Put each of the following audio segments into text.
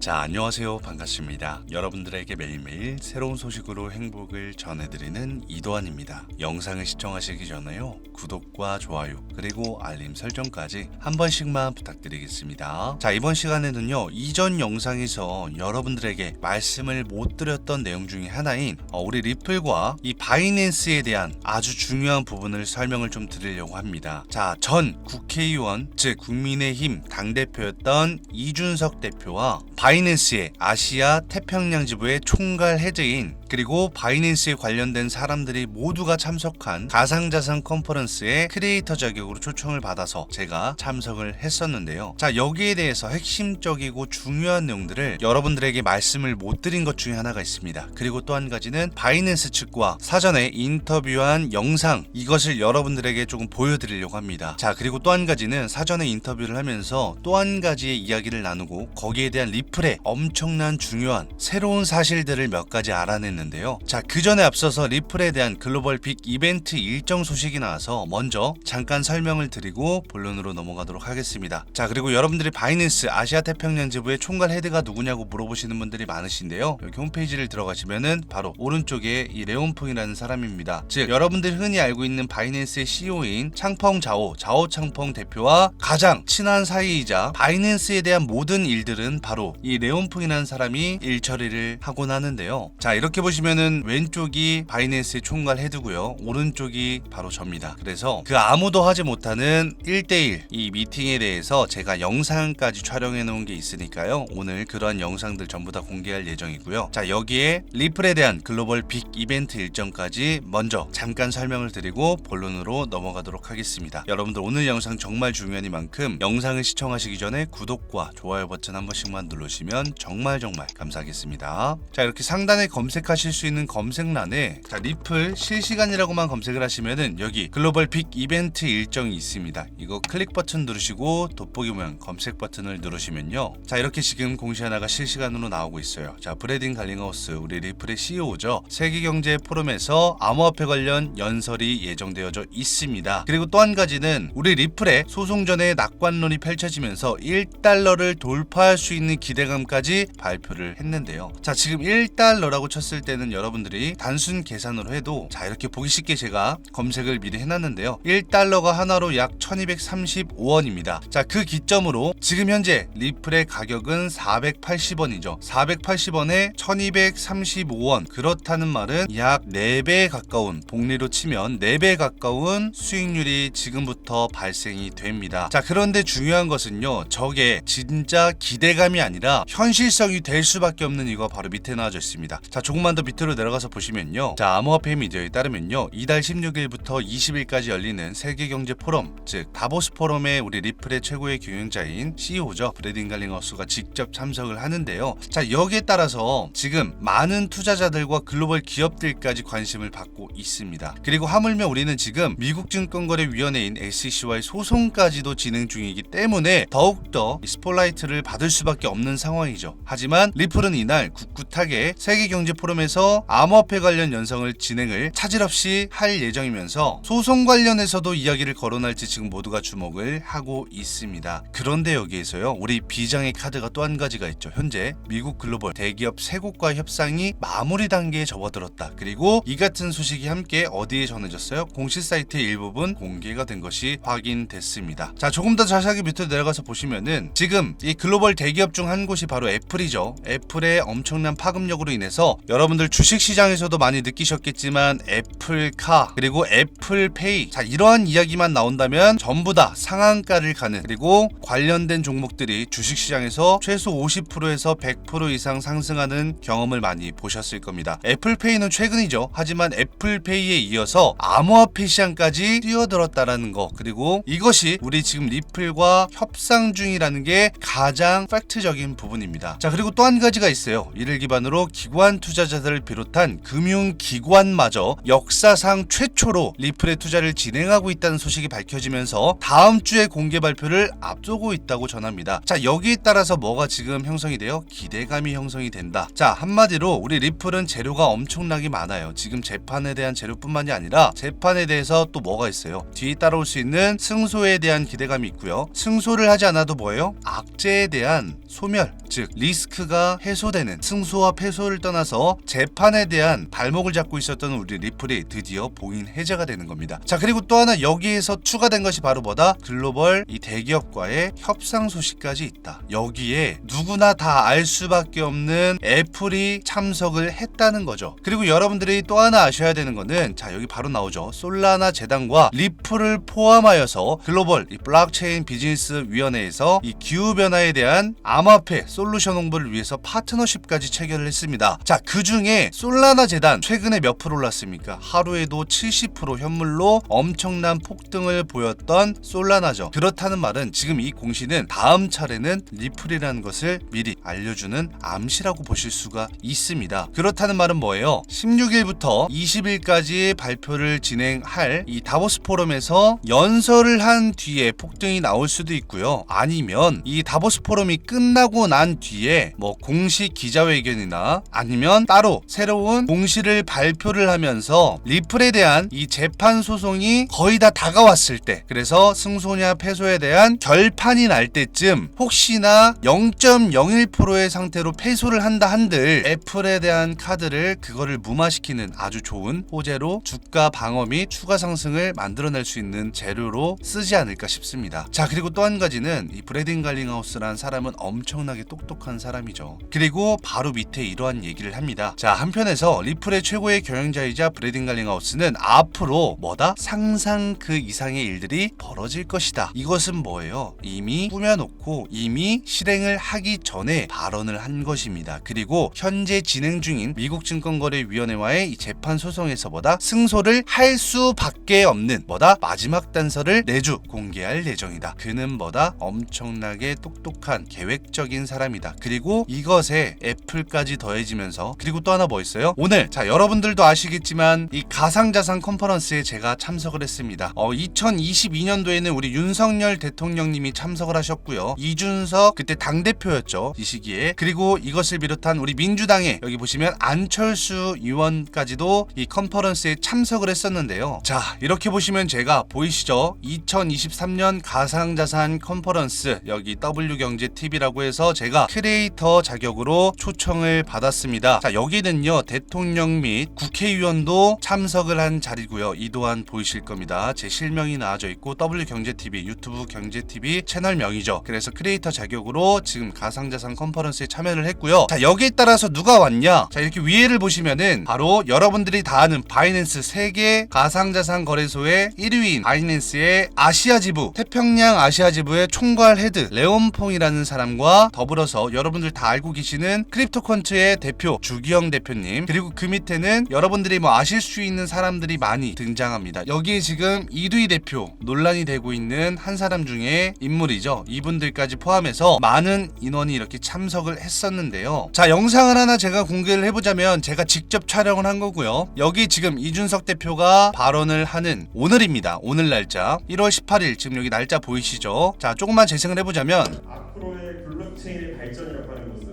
자, 안녕하세요. 반갑습니다. 여러분들에게 매일매일 새로운 소식으로 행복을 전해드리는 이도환입니다. 영상을 시청하시기 전에요. 구독과 좋아요, 그리고 알림 설정까지 한 번씩만 부탁드리겠습니다. 자, 이번 시간에는요. 이전 영상에서 여러분들에게 말씀을 못 드렸던 내용 중에 하나인 어, 우리 리플과 이 바이낸스에 대한 아주 중요한 부분을 설명을 좀 드리려고 합니다. 자, 전 국회의원, 즉 국민의힘 당대표였던 이준석 대표와 바이낸스의 아시아 태평양 지부의 총괄 헤드인 그리고 바이낸스에 관련된 사람들이 모두가 참석한 가상자산 컨퍼런스에 크리에이터 자격으로 초청을 받아서 제가 참석을 했었는데요. 자, 여기에 대해서 핵심적이고 중요한 내용들을 여러분들에게 말씀을 못 드린 것 중에 하나가 있습니다. 그리고 또 한 가지는 바이낸스 측과 사전에 인터뷰한 영상 이것을 여러분들에게 조금 보여드리려고 합니다. 자, 그리고 또 한 가지는 사전에 인터뷰를 하면서 또 한 가지의 이야기를 나누고 거기에 대한 리플의 엄청난 중요한 새로운 사실들을 몇 가지 알아냈는 데요. 자, 그 전에 앞서서 리플에 대한 글로벌 빅 이벤트 일정 소식이 나와서 먼저 잠깐 설명을 드리고 본론으로 넘어가도록 하겠습니다. 자, 그리고 여러분들이 바이낸스 아시아 태평양 지부의 총괄 헤드가 누구냐고 물어보시는 분들이 많으신데요. 여기 홈페이지를 들어가시면은 바로 오른쪽에 이 레온풍이라는 사람입니다. 즉, 여러분들이 흔히 알고 있는 바이낸스의 CEO인 창펑 자오, 자오 창펑 대표와 가장 친한 사이이자 바이낸스에 대한 모든 일들은 바로 이 레온풍이라는 사람이 일 처리를 하곤 하는데요. 자, 이렇게 보시면 은 왼쪽이 바이낸스의 총괄 헤드고요. 오른쪽이 바로 접니다. 그래서 그 아무도 하지 못하는 1대1 이 미팅에 대해서 제가 영상까지 촬영해 놓은 게 있으니까요. 오늘 그런 영상들 전부 다 공개할 예정이고요. 자, 여기에 리플에 대한 글로벌 빅 이벤트 일정까지 먼저 잠깐 설명을 드리고 본론으로 넘어가도록 하겠습니다. 여러분들 오늘 영상 정말 중요하니만큼 영상을 시청하시기 전에 구독과 좋아요 버튼 한 번씩만 누르시면 정말 정말 감사하겠습니다. 자, 이렇게 상단에 검색하 실 수 있는 검색란에 자, 리플 실시간이라고만 검색을 하시면은 여기 글로벌 빅 이벤트 일정이 있습니다. 이거 클릭 버튼 누르시고 돋보기 모양 검색 버튼을 누르시면요. 자, 이렇게 지금 공시 하나가 실시간으로 나오고 있어요. 자, 브래딘 갈링하우스 우리 리플의 CEO죠. 세계경제 포럼에서 암호화폐 관련 연설이 예정되어져 있습니다. 그리고 또 한 가지는 우리 리플의 소송 전에 낙관론이 펼쳐지면서 1달러를 돌파할 수 있는 기대감까지 발표를 했는데요. 자, 지금 1달러라고 쳤을 때는 여러분들이 단순 계산으로 해도 자, 이렇게 보기 쉽게 제가 검색을 미리 해놨는데요. 1달러가 하나로 약 1235원입니다. 자, 그 기점으로 지금 현재 리플의 가격은 480원이죠. 480원에 1235원. 그렇다는 말은 약 4배에 가까운 복리로 치면 4배 가까운 수익률이 지금부터 발생이 됩니다. 자, 그런데 중요한 것은요. 저게 진짜 기대감이 아니라 현실성이 될 수밖에 없는 이거 바로 밑에 나와져 있습니다. 자, 조금만 더 밑으로 내려가서 보시면요. 자, 암호화폐 미디어에 따르면요. 이달 16일부터 20일까지 열리는 세계 경제 포럼, 즉 다보스 포럼의 우리 리플의 최고의 경영자인 CEO죠. 브래딘 갈링하우스가 직접 참석을 하는데요. 자, 여기에 따라서 지금 많은 투자자들과 글로벌 기업들까지 관심을 받고 있습니다. 그리고 하물며 우리는 지금 미국 증권거래위원회인 SEC와의 소송까지도 진행 중이기 때문에 더욱더 이 스폴라이트를 받을 수밖에 없는 상황이죠. 하지만 리플은 이날 꿋꿋하게 세계 경제 포럼에 서 암호화폐 관련 연성을 진행을 차질 없이 할 예정이면서 소송 관련해서도 이야기를 거론할지 지금 모두가 주목을 하고 있습니다. 그런데 여기에서요, 우리 비장의 카드가 또 한 가지가 있죠. 현재 미국 글로벌 대기업 세 곳과 협상이 마무리 단계에 접어들었다. 그리고 이 같은 소식이 함께 어디에 전해졌어요? 공식 사이트의 일부분 공개가 된 것이 확인됐습니다. 자, 조금 더 자세하게 밑으로 내려가서 보시면은 지금 이 글로벌 대기업 중 한 곳이 바로 애플이죠. 애플의 엄청난 파급력으로 인해서 여러분 들 주식 시장에서도 많이 느끼셨겠지만 애플카 그리고 애플페이 자 이러한 이야기만 나온다면 전부 다 상한가를 가는 그리고 관련된 종목들이 주식 시장에서 최소 50%에서 100% 이상 상승하는 경험을 많이 보셨을 겁니다. 애플페이는 최근이죠. 하지만 애플페이에 이어서 암호화폐 시장까지 뛰어들었다라는 거 그리고 이것이 우리 지금 리플과 협상 중이라는 게 가장 팩트적인 부분입니다. 자 그리고 또 한 가지가 있어요. 이를 기반으로 기관 증권 회사들을 비롯한 금융기관마저 역사상 최초로 리플에 투자를 진행하고 있다는 소식이 밝혀지면서 다음 주에 공개 발표를 앞두고 있다고 전합니다. 자 여기에 따라서 뭐가 지금 형성이 되어 기대감이 형성이 된다. 자 한마디로 우리 리플은 재료가 엄청나게 많아요. 지금 재판에 대한 재료뿐만이 아니라 재판에 대해서 또 뭐가 있어요. 뒤에 따라올 수 있는 승소에 대한 기대감이 있고요. 승소를 하지 않아도 뭐예요? 악재에 대한 소멸, 즉 리스크가 해소되는 승소와 패소를 떠나서 재판에 대한 발목을 잡고 있었던 우리 리플이 드디어 봉인 해제가 되는 겁니다. 자 그리고 또 하나 여기에서 추가된 것이 바로 뭐다? 글로벌 이 대기업과의 협상 소식까지 있다. 여기에 누구나 다 알 수밖에 없는 애플이 참석을 했다는 거죠. 그리고 여러분들이 또 하나 아셔야 되는 거는 자 여기 바로 나오죠. 솔라나 재단과 리플을 포함하여서 글로벌 이 블록체인 비즈니스 위원회에서 이 기후 변화에 대한 암호화폐 솔루션 홍보를 위해서 파트너십까지 체결을 했습니다. 자, 그중 에 솔라나 재단 최근에 몇 프로 올랐습니까? 하루에도 70% 현물로 엄청난 폭등을 보였던 솔라나죠. 그렇다는 말은 지금 이 공시는 다음 차례는 리플이라는 것을 미리 알려주는 암시라고 보실 수가 있습니다. 그렇다는 말은 뭐예요? 16일부터 20일까지 발표를 진행할 이 다보스 포럼에서 연설을 한 뒤에 폭등이 나올 수도 있고요. 아니면 이 다보스 포럼이 끝나고 난 뒤에 뭐 공식 기자회견이나 아니면 따로 새로운 공시를 발표를 하면서 리플에 대한 이 재판 소송이 거의 다 다가왔을 때 그래서 승소냐 패소에 대한 결판이 날 때쯤 혹시나 0.01%의 상태로 패소를 한다 한들 애플에 대한 카드를 그거를 무마시키는 아주 좋은 호재로 주가 방어 및 추가 상승을 만들어낼 수 있는 재료로 쓰지 않을까 싶습니다. 자 그리고 또 한 가지는 이 브래딘 갈링하우스란 사람은 엄청나게 똑똑한 사람이죠. 그리고 바로 밑에 이러한 얘기를 합니다. 자 한편에서 리플의 최고의 경영자이자 브래딘 갈링하우스는 앞으로 뭐다 상상 그 이상의 일들이 벌어질 것이다. 이것은 뭐예요? 이미 꾸며놓고 이미 실행을 하기 전에 발언을 한 것입니다. 그리고 현재 진행 중인 미국 증권거래위원회와의 이 재판 소송에서보다 승소를 할 수밖에 없는 뭐다 마지막 단서를 내주 공개할 예정이다. 그는 뭐다 엄청나게 똑똑한 계획적인 사람이다. 그리고 이것에 애플까지 더해지면서 그리고 또 하나 뭐 있어요? 오늘 자 여러분들도 아시겠지만 이 가상자산 컨퍼런스에 제가 참석을 했습니다. 어 2022년도에는 우리 윤석열 대통령님이 참석을 하셨고요. 이준석 그때 당 대표였죠 이 시기에 그리고 이것을 비롯한 우리 민주당의 여기 보시면 안철수 의원까지도 이 컨퍼런스에 참석을 했었는데요. 자 이렇게 보시면 제가 보이시죠? 2023년 가상자산 컨퍼런스 여기 W경제 TV라고 해서 제가 크리에이터 자격으로 초청을 받았습니다. 자 여기 는요 대통령 및 국회의원도 참석을 한 자리고요. 이 또한 보이실 겁니다. 제 실명이 나와져 있고 W경제TV 유튜브 경제TV 채널 명이죠. 그래서 크리에이터 자격으로 지금 가상자산 컨퍼런스에 참여를 했고요. 자 여기에 따라서 누가 왔냐? 자 이렇게 위에를 보시면은 바로 여러분들이 다 아는 바이낸스 세계 가상자산 거래소의 1위인 바이낸스의 아시아 지부 태평양 아시아 지부의 총괄 헤드 레온퐁이라는 사람과 더불어서 여러분들 다 알고 계시는 크립토컨트의 대표 주기영 대표님 그리고 그 밑에는 여러분들이 뭐 아실 수 있는 사람들이 많이 등장합니다. 여기에 지금 이두희 대표 논란이 되고 있는 한 사람 중에 인물이죠. 이분들까지 포함해서 많은 인원이 이렇게 참석을 했었는데요. 자 영상을 하나 제가 공개를 해보자면 제가 직접 촬영을 한 거고요. 여기 지금 이준석 대표가 발언을 하는 오늘입니다. 오늘 날짜 1월 18일 지금 여기 날짜 보이시죠? 자 조금만 재생을 해보자면 앞으로의 블록체인의 발전이라고 하는 것은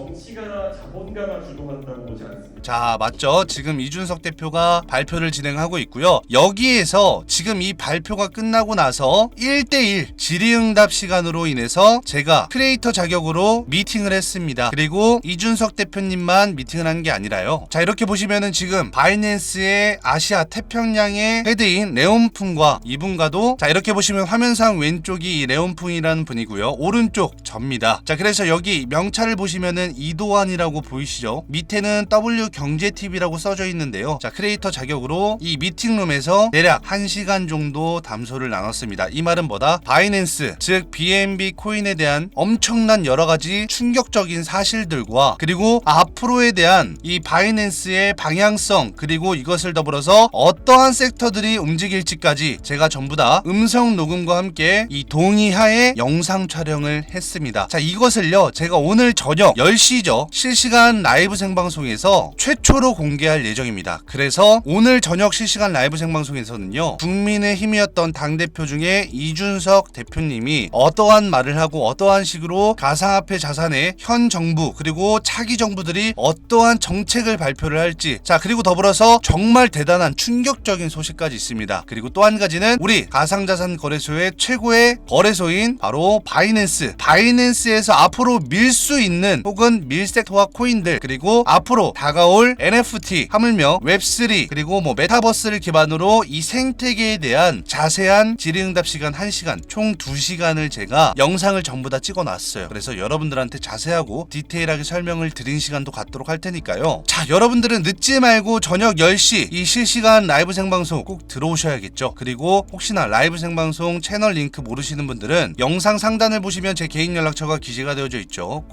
정치가나 자본가가 주도한다고 보지 않습니다. 자, 맞죠? 지금 이준석 대표가 발표를 진행하고 있고요. 여기에서 지금 이 발표가 끝나고 나서 1대1 질의응답 시간으로 인해서 제가 크리에이터 자격으로 미팅을 했습니다. 그리고 이준석 대표님만 미팅을 한 게 아니라요. 자, 이렇게 보시면은 지금 바이낸스의 아시아 태평양의 헤드인 레온풍과 이분과도 자, 이렇게 보시면 화면상 왼쪽이 이 레온풍이라는 분이고요. 오른쪽 접니다. 자, 그래서 여기 명찰을 보시면은 이도환이라고 보이시죠? 밑에는 W 경제 TV라고 써져 있는데요. 자, 크리에이터 자격으로 이 미팅룸에서 대략 1시간 정도 담소를 나눴습니다. 이 말은 뭐다? 바이낸스, 즉 BNB 코인에 대한 엄청난 여러 가지 충격적인 사실들과 그리고 앞으로에 대한 이 바이낸스의 방향성 그리고 이것을 더불어서 어떠한 섹터들이 움직일지까지 제가 전부 다 음성 녹음과 함께 이 동의하에 영상 촬영을 했습니다. 자, 이것을요. 제가 오늘 저녁 10 시죠. 실시간 라이브 생방송에서 최초로 공개할 예정입니다. 그래서 오늘 저녁 실시간 라이브 생방송에서는요. 국민의 힘이었던 당대표 중에 이준석 대표님이 어떠한 말을 하고 어떠한 식으로 가상화폐 자산의 현 정부 그리고 차기 정부들이 어떠한 정책을 발표를 할지 자 그리고 더불어서 정말 대단한 충격적인 소식까지 있습니다. 그리고 또 한 가지는 우리 가상자산 거래소의 최고의 거래소인 바로 바이낸스 바이낸스에서 앞으로 밀 수 있는 혹은 밀 섹터와 코인들 그리고 앞으로 다가올 NFT 하물며 웹3 그리고 뭐 메타버스를 기반으로 이 생태계에 대한 자세한 질의응답 시간 1시간 총 2시간을 제가 영상을 전부 다 찍어 놨어요. 그래서 여러분들한테 자세하고 디테일하게 설명을 드린 시간도 갖도록 할 테니까요. 자, 여러분들은 늦지 말고 저녁 10시 이 실시간 라이브 생방송 꼭 들어오셔야겠죠. 그리고 혹시나 라이브 생방송 채널 링크 모르시는 분들은 영상 상단을 보시면 제 개인 연락처가 기재가 되어져 있죠.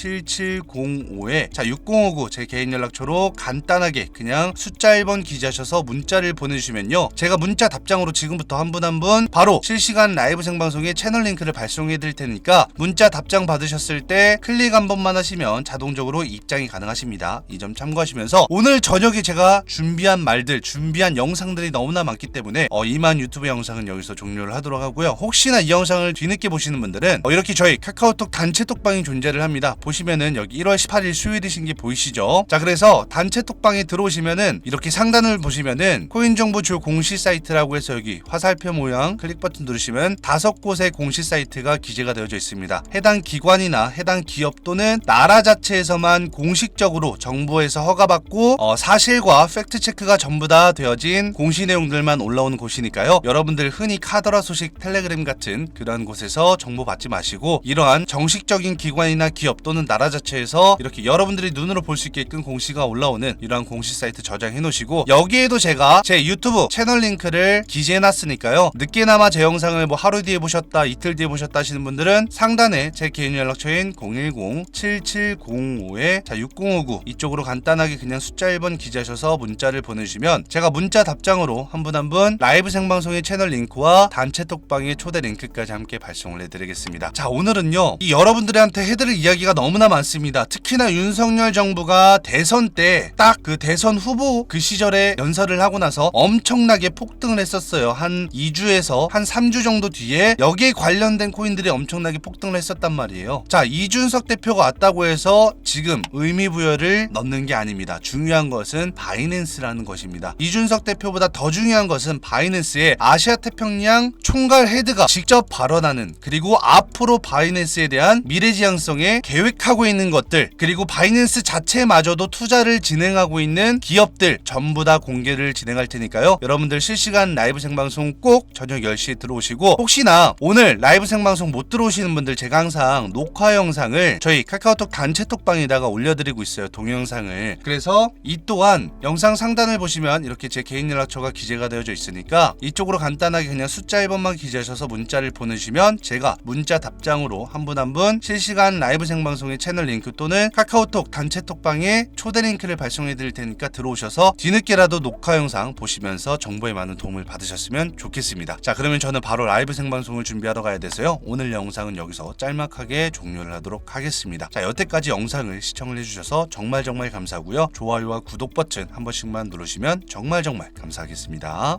010-7705에 자 6059 제 개인 연락처로 간단하게 그냥 숫자 1번 기재하셔서 문자를 보내주시면요. 제가 문자 답장으로 지금부터 한분 한 분 바로 실시간 라이브 생방송에 채널 링크를 발송해 드릴 테니까 문자 답장 받으셨을 때 클릭 한 번만 하시면 자동적으로 입장이 가능하십니다. 이 점 참고하시면서 오늘 저녁에 제가 준비한 말들, 준비한 영상들이 너무나 많기 때문에 어, 이만 유튜브 영상은 여기서 종료를 하도록 하고요. 혹시나 이 영상을 뒤늦게 보시는 분들은 어, 이렇게 저희 카카오톡 단체 톡방이 존재를 합니다. 보시면은 여기 1월 18일 수요일이신 게 보이시죠? 자 그래서 단체 톡방에 들어오시면은 이렇게 상단을 보시면은 코인 정보 주 공시 사이트라고 해서 여기 화살표 모양 클릭 버튼 누르시면 다섯 곳의 공시 사이트가 기재가 되어져 있습니다. 해당 기관이나 해당 기업 또는 나라 자체에서만 공식적으로 정부에서 허가받고 어, 사실과 팩트 체크가 전부 다 되어진 공시 내용들만 올라오는 곳이니까요. 여러분들 흔히 카더라 소식 텔레그램 같은 그러한 곳에서 정보 받지 마시고 이러한 정식적인 기관이나 기업 또는 나라 자체에서 이렇게 여러분들이 눈으로 볼 수 있게끔 공시가 올라오는 이러한 공시 사이트 저장해 놓으시고 여기에도 제가 제 유튜브 채널 링크를 기재해 놨으니까요. 늦게나마 제 영상을 뭐 하루 뒤에 보셨다 이틀 뒤에 보셨다 하시는 분들은 상단에 제 개인 연락처인 010-7705에 자 6059 이쪽으로 간단하게 그냥 숫자 1번 기재하셔서 문자를 보내주시면 제가 문자 답장으로 한 분 한분 라이브 생방송의 채널 링크와 단체 톡방의 초대 링크까지 함께 발송을 해드리겠습니다. 자 오늘은요 이 여러분들한테 해드릴 이야기가 너무나 많습니다. 특히나 윤석열 정부가 대선 때 딱 그 대선 후보 그 시절에 연설을 하고 나서 엄청나게 폭등을 했었어요. 한 2주에서 한 3주 정도 뒤에 여기에 관련된 코인들이 엄청나게 폭등을 했었단 말이에요. 자 이준석 대표가 왔다고 해서 지금 의미 부여를 넣는 게 아닙니다. 중요한 것은 바이낸스라는 것입니다. 이준석 대표보다 더 중요한 것은 바이낸스의 아시아 태평양 총괄 헤드가 직접 발언하는 그리고 앞으로 바이낸스에 대한 미래지향성에 계획 하고 있는 것들 그리고 바이낸스 자체마저도 투자를 진행하고 있는 기업들 전부 다 공개를 진행할 테니까요. 여러분들 실시간 라이브 생방송 꼭 저녁 10시에 들어오시고 혹시나 오늘 라이브 생방송 못 들어오시는 분들 제가 항상 녹화 영상을 저희 카카오톡 단체 톡방에다가 올려드리고 있어요. 동영상을. 그래서 이 또한 영상 상단을 보시면 이렇게 제 개인 연락처가 기재가 되어져 있으니까 이쪽으로 간단하게 그냥 숫자 1번만 기재하셔서 문자를 보내주시면 제가 문자 답장으로 한 분 한 분 실시간 라이브 생 방송의 채널 링크 또는 카카오톡 단체 톡방에 초대 링크를 발송해 드릴 테니까 들어오셔서 뒤늦게라도 녹화 영상 보시면서 정보에 많은 도움을 받으셨으면 좋겠습니다. 자 그러면 저는 바로 라이브 생방송을 준비하러 가야 돼서요. 오늘 영상은 여기서 짤막하게 종료를 하도록 하겠습니다. 자 여태까지 영상을 시청을 해주셔서 정말 정말 감사하고요. 좋아요와 구독 버튼 한 번씩만 누르시면 정말 정말 감사하겠습니다.